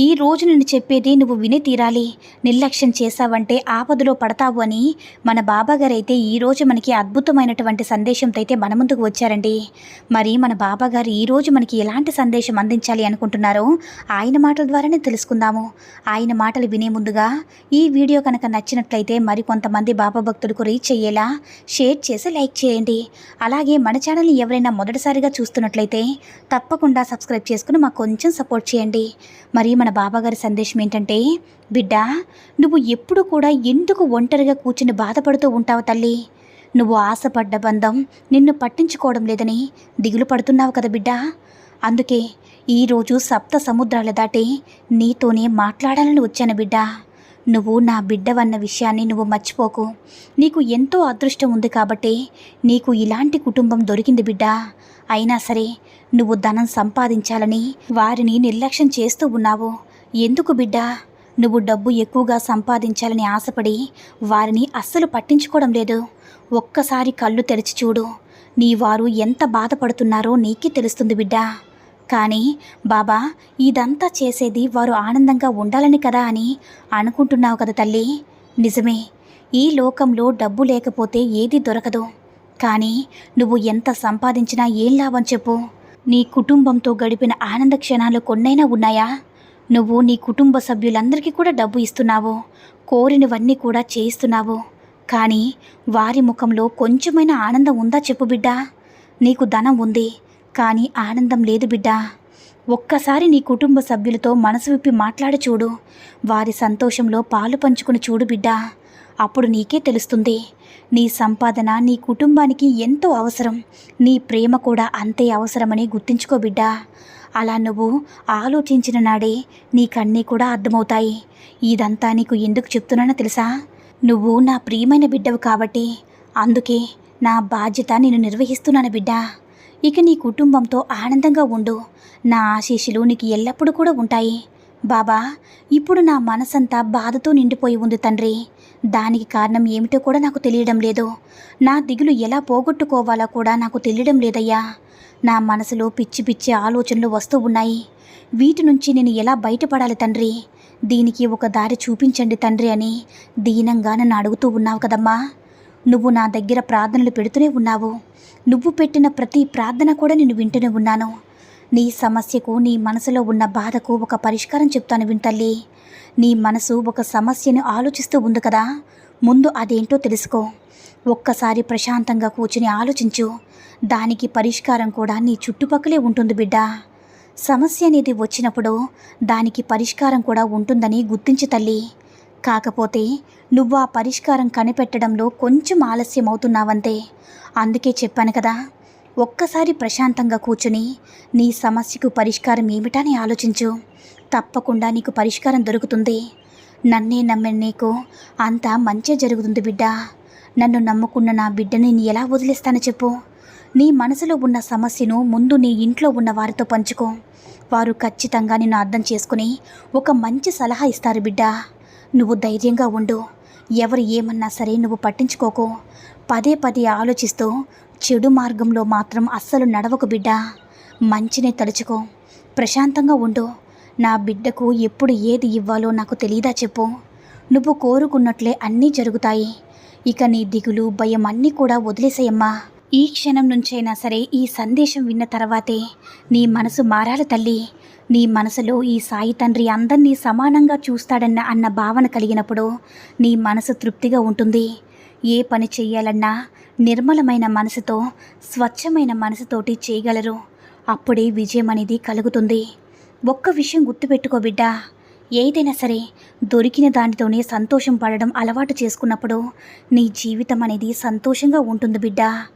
ఈ రోజు నేను చెప్పేది నువ్వు విని తీరాలి. నిర్లక్ష్యం చేశావంటే ఆపదలో పడతావు అని మన బాబాగారు అయితే ఈరోజు మనకి అద్భుతమైనటువంటి సందేశంతో అయితే మన ముందుకు వచ్చారండి. మరి మన బాబాగారు ఈరోజు మనకి ఎలాంటి సందేశం అందించాలి అనుకుంటున్నారో ఆయన మాటల ద్వారానే తెలుసుకుందాము. ఆయన మాటలు వినే ముందుగా ఈ వీడియో కనుక నచ్చినట్లయితే మరి కొంతమంది బాబా భక్తులకు రీచ్ అయ్యేలా షేర్ చేసి లైక్ చేయండి. అలాగే మన ఛానల్ని ఎవరైనా మొదటిసారిగా చూస్తున్నట్లయితే తప్పకుండా సబ్స్క్రైబ్ చేసుకుని మాకు కొంచెం సపోర్ట్ చేయండి. మరి మన బాబాగారి సందేశం ఏంటంటే బిడ్డ నువ్వు ఎప్పుడు కూడా ఎందుకు ఒంటరిగా కూర్చుని బాధపడుతూ ఉంటావు తల్లి? నువ్వు ఆశపడ్డ బంధం నిన్ను పట్టించుకోవడం లేదని దిగులు పడుతున్నావు కదా బిడ్డ. అందుకే ఈరోజు సప్త సముద్రాల దాటి నీతోనే మాట్లాడాలని వచ్చాను బిడ్డ. నువ్వు నా బిడ్డవన్న విషయాన్ని నువ్వు మర్చిపోకు. నీకు ఎంతో అదృష్టం ఉంది కాబట్టి నీకు ఇలాంటి కుటుంబం దొరికింది బిడ్డ. అయినా సరే నువ్వు ధనం సంపాదించాలని వారిని నిర్లక్ష్యం చేస్తూ ఉన్నావు. ఎందుకు బిడ్డ? నువ్వు డబ్బు ఎక్కువగా సంపాదించాలని ఆశపడి వారిని అస్సలు పట్టించుకోవడం లేదు. ఒక్కసారి కళ్ళు తెరిచి చూడు. నీ వారు ఎంత బాధపడుతున్నారో నీకే తెలుస్తుంది బిడ్డ. కానీ బాబా ఇదంతా చేసేది వారు ఆనందంగా ఉండాలని కదా అని అనుకుంటున్నావు కదా తల్లి. నిజమే ఈ లోకంలో డబ్బు లేకపోతే ఏది దొరకదు. కానీ నువ్వు ఎంత సంపాదించినా ఏం లాభం చెప్పు. నీ కుటుంబంతో గడిపిన ఆనంద క్షణాలు కొన్నైనా ఉన్నాయా? నువ్వు నీ కుటుంబ సభ్యులందరికీ కూడా డబ్బు ఇస్తున్నావు. కోరినవన్నీ కూడా చేయిస్తున్నావు. కానీ వారి ముఖంలో కొంచెమైన ఆనందం ఉందా చెప్పు బిడ్డా. నీకు ధనం ఉంది. కానీ ఆనందం లేదు బిడ్డా. ఒక్కసారి నీ కుటుంబ సభ్యులతో మనసు విప్పి మాట్లాడి చూడు. వారి సంతోషంలో పాలు పంచుకుని చూడు బిడ్డా. అప్పుడు నీకే తెలుస్తుంది. నీ సంపాదన నీ కుటుంబానికి ఎంతో అవసరం. నీ ప్రేమ కూడా అంతే అవసరమని గుర్తుంచుకో బిడ్డా. అలా నువ్వు ఆలోచించిన నాడే నీకన్నీ కూడా అర్థమవుతాయి. ఇదంతా నీకు ఎందుకు చెప్తున్నానో తెలుసా? నువ్వు నా ప్రియమైన బిడ్డవు కాబట్టి. అందుకే నా బాధ్యత నేను నిర్వహిస్తున్నాను బిడ్డా. ఇక నీ కుటుంబంతో ఆనందంగా ఉండు. నా ఆశీస్సులు నీకు ఎల్లప్పుడూ కూడా ఉంటాయి. బాబా ఇప్పుడు నా మనసంతా బాధతో నిండిపోయి ఉంది తండ్రి. దానికి కారణం ఏమిటో కూడా నాకు తెలియడం లేదు. నా దిగులు ఎలా పోగొట్టుకోవాలో కూడా నాకు తెలియడం లేదయ్యా. నా మనసులో పిచ్చి పిచ్చి ఆలోచనలు వస్తూ ఉన్నాయి. వీటి నుంచి నేను ఎలా బయటపడాలి తండ్రి? దీనికి ఒక దారి చూపించండి తండ్రి అని దీనంగా నన్ను అడుగుతూ ఉన్నావు కదమ్మా. నువ్వు నా దగ్గర ప్రార్థనలు పెడుతూనే ఉన్నావు. నువ్వు పెట్టిన ప్రతి ప్రార్థన కూడా నేను వింటూనే ఉన్నాను. నీ సమస్యకు నీ మనసులో ఉన్న బాధకు ఒక పరిష్కారం చెప్తాను వింటల్లి నీ మనసు ఒక సమస్యను ఆలోచిస్తూ ఉంది కదా. ముందు అదేంటో తెలుసుకో. ఒక్కసారి ప్రశాంతంగా కూర్చుని ఆలోచించు. దానికి పరిష్కారం కూడా నీ చుట్టుపక్కలే ఉంటుంది బిడ్డ. సమస్య అనేది వచ్చినప్పుడు దానికి పరిష్కారం కూడా ఉంటుందని గుర్తించు తల్లి. కాకపోతే నువ్వు ఆ పరిష్కారం కనిపెట్టడంలో కొంచెం ఆలస్యం అవుతున్నావంతే అందుకే చెప్పాను కదా ఒక్కసారి ప్రశాంతంగా కూర్చుని నీ సమస్యకు పరిష్కారం ఏమిటని ఆలోచించు. తప్పకుండా నీకు పరిష్కారం దొరుకుతుంది. నన్నే నమ్మిన నీకు అంతా మంచి జరుగుతుంది బిడ్డ. నన్ను నమ్ముకున్న నా బిడ్డని నీ ఎలా వదిలేస్తాను చెప్పు. నీ మనసులో ఉన్న సమస్యను ముందు నీ ఇంట్లో ఉన్న వారితో పంచుకో. వారు ఖచ్చితంగా నిన్ను అర్థం చేసుకుని ఒక మంచి సలహా ఇస్తారు బిడ్డ. నువ్వు ధైర్యంగా ఉండు. ఎవరు ఏమన్నా సరే నువ్వు పట్టించుకోకు. పదే పదే ఆలోచిస్తూ చెడు మార్గంలో మాత్రం అస్సలు నడవకు బిడ్డ. మంచినే తలుచుకో. ప్రశాంతంగా ఉండు. నా బిడ్డకు ఎప్పుడు ఏది ఇవ్వాలో నాకు తెలియదా చెప్పు. నువ్వు కోరుకున్నట్లే అన్నీ జరుగుతాయి. ఇక నీ దిగులు భయం అన్నీ కూడా వదిలేసేయమ్మా. ఈ క్షణం నుంచైనా సరే ఈ సందేశం విన్న తర్వాతే నీ మనసు మారాలి తల్లి. నీ మనసులో ఈ సాయి తండ్రి అందరినీ సమానంగా చూస్తాడన్న అన్న భావన కలిగినప్పుడు నీ మనసు తృప్తిగా ఉంటుంది. ఏ పని చేయాలన్నా నిర్మలమైన మనసుతో స్వచ్ఛమైన మనసుతోటి చేయగలరు. అప్పుడే విజయం అనేది కలుగుతుంది. ఒక్క విషయం గుర్తుపెట్టుకో బిడ్డా. ఏదైనా సరే దొరికిన దానితోనే సంతోషం పడడం అలవాటు చేసుకున్నప్పుడు నీ జీవితం అనేది సంతోషంగా ఉంటుంది బిడ్డా.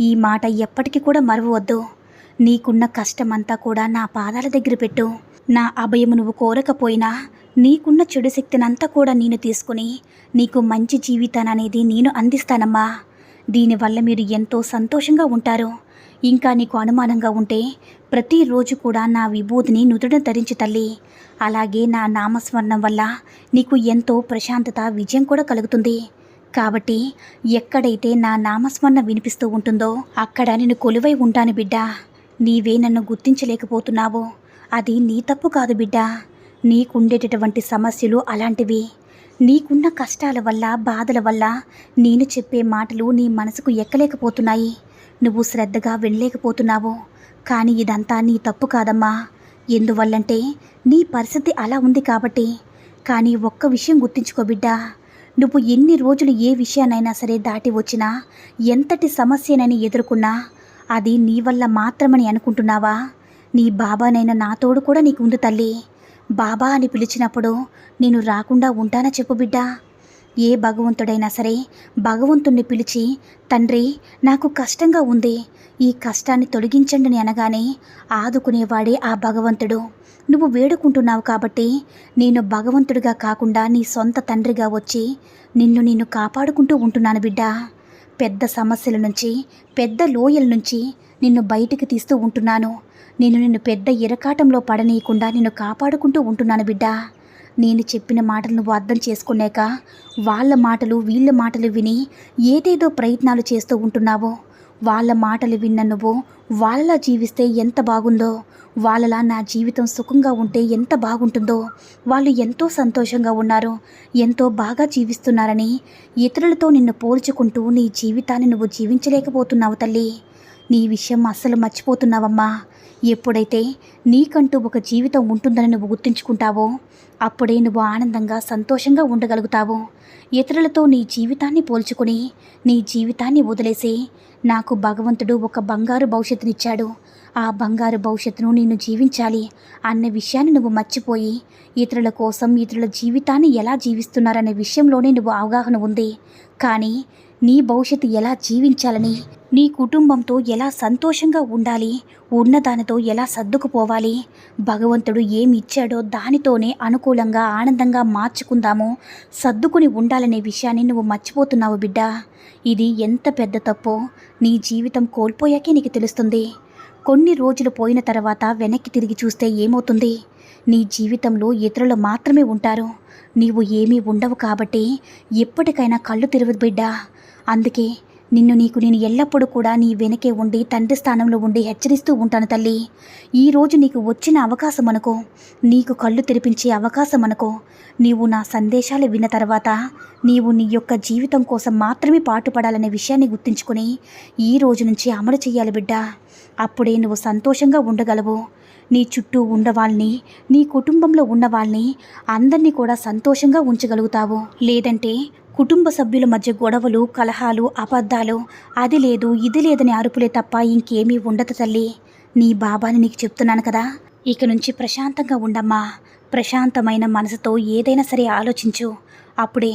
ఈ మాట ఎప్పటికీ కూడా మరవవద్దు. నీకున్న కష్టమంతా కూడా నా పాదాల దగ్గర పెట్టు. నా అభయము నువ్వు కోరకపోయినా నీకున్న చెడు శక్తినంతా కూడా నేను తీసుకుని నీకు మంచి జీవితాన్ని అనేది నేను అందిస్తానమ్మా. దీనివల్ల మీరు ఎంతో సంతోషంగా ఉంటారు. ఇంకా నీకు అనుమానంగా ఉంటే ప్రతిరోజు కూడా నా విభూతిని నుదుట ధరించి తల్లి. అలాగే నా నామస్మరణం వల్ల నీకు ఎంతో ప్రశాంతత విజయం కూడా కలుగుతుంది. కాబట్టి ఎక్కడైతే నా నామస్మరణ వినిపిస్తూ ఉంటుందో అక్కడ నేను కొలువై ఉంటాను బిడ్డా. నీవే నన్ను గుర్తించలేకపోతున్నావో? అది నీ తప్పు కాదు బిడ్డా. నీకుండేటటువంటి సమస్యలు అలాంటివి. నీకున్న కష్టాల వల్ల బాధల వల్ల నేను చెప్పే మాటలు నీ మనసుకు ఎక్కలేకపోతున్నాయి. నువ్వు శ్రద్ధగా వినలేకపోతున్నావు. కానీ ఇదంతా నీ తప్పు కాదమ్మా. ఎందువల్లంటే నీ పరిస్థితి అలా ఉంది కాబట్టి. కానీ ఒక్క విషయం గుర్తుంచుకో బిడ్డా. నువ్వు ఎన్ని రోజులు ఏ విషయానైనా సరే దాటి వచ్చినా ఎంతటి సమస్యనైనా ఎదుర్కొన్నా అది నీ వల్ల మాత్రమని అనుకుంటున్నావా? నీ బాబానైనా నా తోడు కూడా నీకు ఉంది తల్లి. బాబా అని పిలిచినప్పుడు నేను రాకుండా ఉంటానా చెప్పు బిడ్డా. ఏ భగవంతుడైనా సరే భగవంతుణ్ణి పిలిచి తండ్రి నాకు కష్టంగా ఉంది. ఈ కష్టాన్ని తొలగించండి అని అనగానే ఆదుకునేవాడే ఆ భగవంతుడు. నువ్వు వేడుకుంటున్నావు కాబట్టి నేను భగవంతుడిగా కాకుండా నీ సొంత తండ్రిగా వచ్చి నిన్ను నేను కాపాడుకుంటూ ఉంటున్నాను బిడ్డా. పెద్ద సమస్యల నుంచి పెద్ద లోయల నుంచి నిన్ను బయటికి తీస్తూ ఉంటున్నాను. నేను నిన్ను పెద్ద ఇరకాటంలో పడనీయకుండా నిన్ను కాపాడుకుంటూ ఉంటున్నాను బిడ్డా. నేను చెప్పిన మాటలు నువ్వు అర్థం చేసుకున్నాక వాళ్ళ మాటలు వీళ్ళ మాటలు విని ఏదేదో ప్రయత్నాలు చేస్తూ ఉంటున్నావో. వాళ్ళ మాటలు విన్న నువ్వు వాళ్ళలా జీవిస్తే ఎంత బాగుందో వాళ్ళలా నా జీవితం సుఖంగా ఉంటే ఎంత బాగుంటుందో వాళ్ళు ఎంతో సంతోషంగా ఉన్నారు ఎంతో బాగా జీవిస్తున్నారని ఇతరులతో నిన్ను పోల్చుకుంటూ నీ జీవితాన్ని నువ్వు జీవించలేకపోతున్నావు తల్లి. నీ విషయం అస్సలు మర్చిపోతున్నావమ్మా. ఎప్పుడైతే నీకంటూ ఒక జీవితం ఉంటుందని నువ్వు గుర్తుంచుకుంటావో అప్పుడే నువ్వు ఆనందంగా సంతోషంగా ఉండగలుగుతావు. ఇతరులతో నీ జీవితాన్ని పోల్చుకుని నీ జీవితాన్ని వదిలేసి నాకు భగవంతుడు ఒక బంగారు భవిష్యత్తునిచ్చాడు. ఆ బంగారు భవిష్యత్తును నేను జీవించాలి అన్న విషయాన్ని నువ్వు మర్చిపోయి ఇతరుల కోసం ఇతరుల జీవితాన్ని ఎలా జీవిస్తున్నారనే విషయంలోనే నువ్వు అవగాహన ఉంది. కానీ నీ భవిష్యత్తు ఎలా జీవించాలని నీ కుటుంబంతో ఎలా సంతోషంగా ఉండాలి ఉన్నదానితో ఎలా సర్దుకుపోవాలి భగవంతుడు ఏమి ఇచ్చాడో దానితోనే అనుకూలంగా ఆనందంగా మార్చుకుందామో సర్దుకుని ఉండాలనే విషయాన్ని నువ్వు మర్చిపోతున్నావు బిడ్డ. ఇది ఎంత పెద్ద తప్పో నీ జీవితం కోల్పోయాకే నీకు తెలుస్తుంది. కొన్ని రోజులు పోయిన తర్వాత వెనక్కి తిరిగి చూస్తే ఏమవుతుంది? నీ జీవితంలో ఇతరులు మాత్రమే ఉంటారు. నీవు ఏమీ ఉండవు కాబట్టి ఎప్పటికైనా కళ్ళు తెరవదు బిడ్డా. అందుకే నిన్ను నీకు నేను ఎల్లప్పుడూ కూడా నీ వెనకే ఉండి తండ్రి స్థానంలో ఉండి హెచ్చరిస్తూ ఉంటాను తల్లి. ఈరోజు నీకు వచ్చిన అవకాశం అనుకో. నీకు కళ్ళు తెరిపించే అవకాశం అనుకో. నీవు నా సందేశాలు విన్న తర్వాత నీవు నీ యొక్క జీవితం కోసం మాత్రమే పాటుపడాలనే విషయాన్ని గుర్తుంచుకొని ఈ రోజు నుంచి అమలు చేయాలి బిడ్డ. అప్పుడే నువ్వు సంతోషంగా ఉండగలవు. నీ చుట్టూ ఉండవాళ్ళని నీ కుటుంబంలో ఉన్నవాళ్ళని అందరినీ కూడా సంతోషంగా ఉంచగలుగుతావు. లేదంటే కుటుంబ సభ్యుల మధ్య గొడవలు కలహాలు అబద్ధాలు. అది లేదు ఇది లేదని అరుపులే తప్ప ఇంకేమీ ఉండదు తల్లి. నీ బాబాని నీకు చెప్తున్నాను కదా. ఇక నుంచి ప్రశాంతంగా ఉండమ్మా. ప్రశాంతమైన మనసుతో ఏదైనా సరే ఆలోచించు. అప్పుడే